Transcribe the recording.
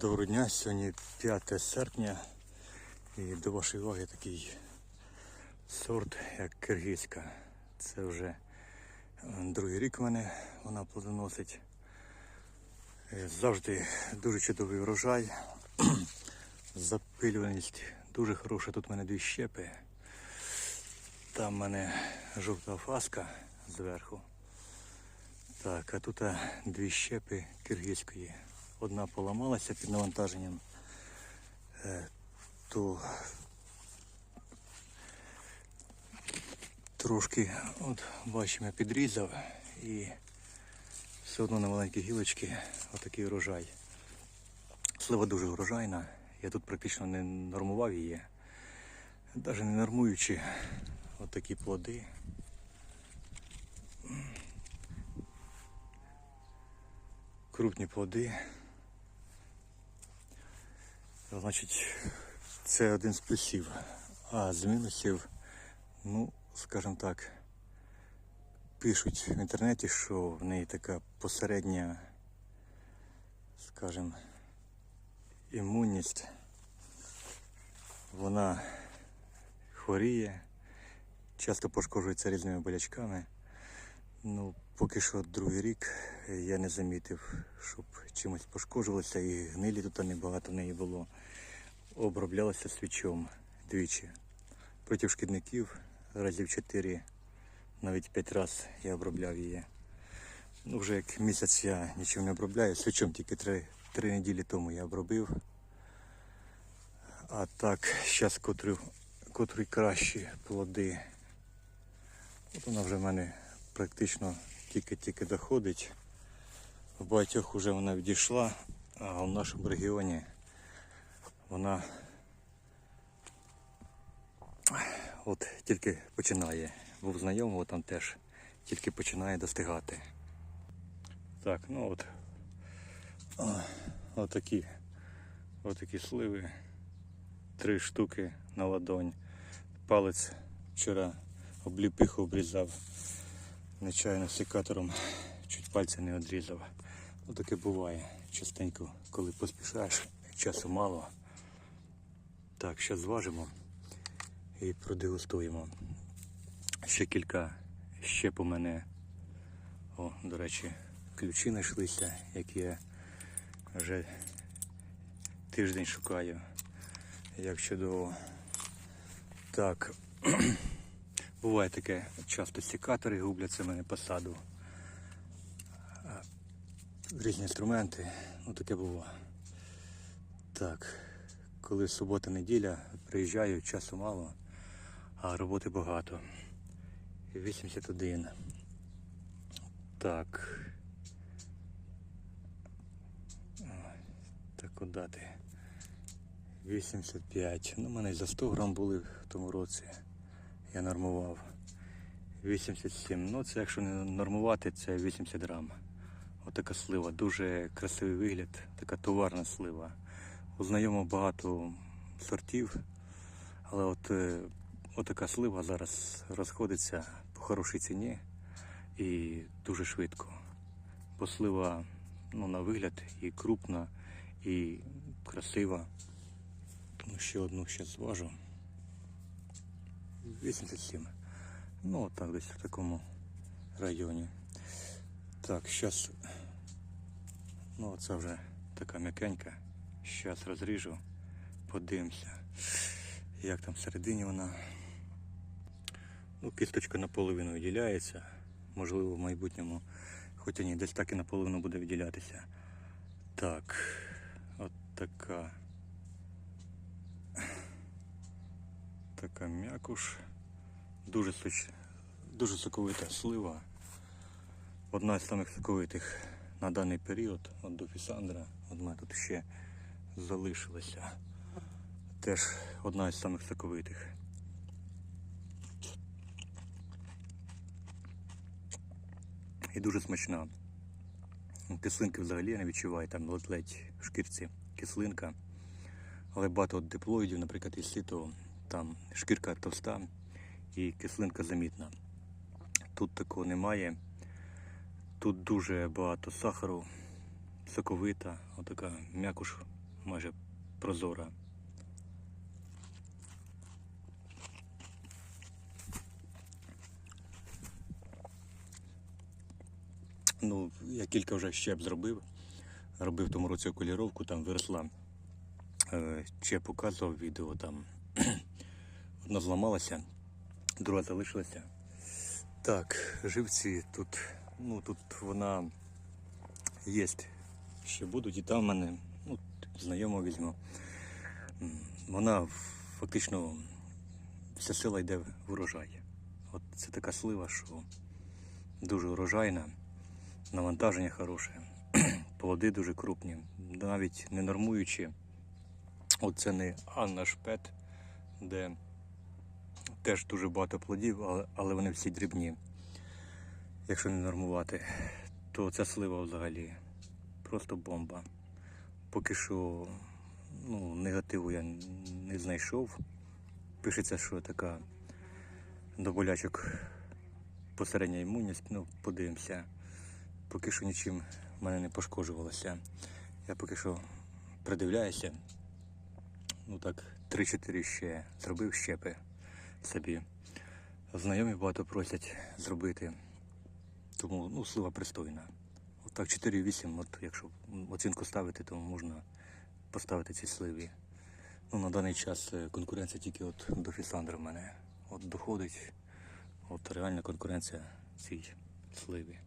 Доброго дня, сьогодні 5 серпня і до вашої уваги такий сорт, як киргизька. Це вже е, другий рік в мене вона плодоносить. Е, Завжди дуже чудовий врожай. Запилюваність дуже хороша. Тут в мене дві щепи. Там в мене жовта фаска зверху. Так, а тут дві щепи киргизької. Одна поламалася під навантаженням, е, то трошки, от бачимо, підрізав і все одно на маленькі гілочки отакий урожай. Слива дуже урожайна. Я тут практично не нормував її. Навіть не нормуючи отакі плоди. Крупні плоди. Значить, це один з плюсів. А з мінусів, ну, скажімо так, пишуть в інтернеті, що в неї така посередня, скажімо, імунність. Вона хворіє, часто пошкоджується різними болячками. Ну, поки що другий рік я не замітив, щоб чимось пошкоджувалося і гнилі тут небагато в неї було. Оброблялося свічом двічі. Проти шкідників разів 4, навіть 5 разів я обробляв її. Ну, вже як місяць я нічим не обробляю, свічом тільки 3, 3 неділі тому я обробив. А так, зараз котрі, котрі кращі плоди. От вона вже в мене практично тільки-тільки доходить. В багатьох вже вона відійшла, а в нашому регіоні вона от тільки починає. Був знайомого там теж, тільки починає достигати. Так, ну от. Отакі, отакі сливи. Три штуки на ладонь. Палець вчора обліпиху обрізав нечайно секатором чуть пальця не відрізав. Ну таке буває частенько, коли поспішаєш, часу мало. Так, зараз зважимо і продегустуємо. Ще кілька щеп у мене. О, до речі, ключі знайшлися, які я вже тиждень шукаю. Як чудово. Так. Буває таке, часто секатори губляться в мене посаду. Різні інструменти, ну таке буває. Так, коли субота неділя, приїжджаю, часу мало, а роботи багато. 81. Так. Так куди ти? 85. Ну, в мене за 100 грам були в тому році я нормував 87. Ну це якщо не нормувати, це 80 грам. Отака слива, дуже красивий вигляд, така товарна слива. У знайомого багато сортів, але от е, отака слива зараз розходиться по хорошій ціні і дуже швидко. Бо слива ну, на вигляд і крупна, і красива. Ну, ще одну ще зважу. 87. Ну, так десь в такому районі. Так, зараз. Ну, це вже така м'якенька. Зараз розріжу, подивимося, як там всередині вона. Ну, кісточка наполовину виділяється. Можливо, в майбутньому, хоч і ні, десь так і наполовину буде виділятися. Так, от така. Така м'якуш. Дуже соч... дуже соковита слива. Одна з самих соковитих на даний період от до Фісандра. Мене тут ще залишилася. Теж одна із самих соковитих. І дуже смачна. Кислинки взагалі я не відчуваю, там ледь-ледь в шкірці кислинка. Але багато диплоїдів, наприклад, із то там шкірка товста і кислинка замітна. Тут такого немає. Тут дуже багато сахару, соковита, отака м'якуш майже прозора. Ну, я кілька вже щеп зробив. Робив тому році окуліровку, там виросла. Е, Ще показував відео, там одна зламалася, друга залишилася. Так, живці тут, ну тут вона є. Ще будуть і там в мене, ну, знайомо візьму. Вона фактично вся сила йде в урожай. От це така слива, що дуже урожайна, навантаження хороше, плоди дуже крупні, навіть не нормуючи. От це не Анна Шпет, де теж дуже багато плодів, але, вони всі дрібні. Якщо не нормувати, то ця слива взагалі просто бомба. Поки що ну, негативу я не знайшов. Пишеться, що така до болячок посередня імунність, ну, подивимося. Поки що нічим мене не пошкоджувалося. Я поки що придивляюся. Ну так, 3-4 ще зробив щепи собі. Знайомі багато просять зробити. Тому ну, слива пристойна. Отак 4,8, от якщо оцінку ставити, то можна поставити ці сливі. Ну, на даний час е, конкуренція тільки от до Фісандра в мене. От доходить, от реальна конкуренція цій сливі.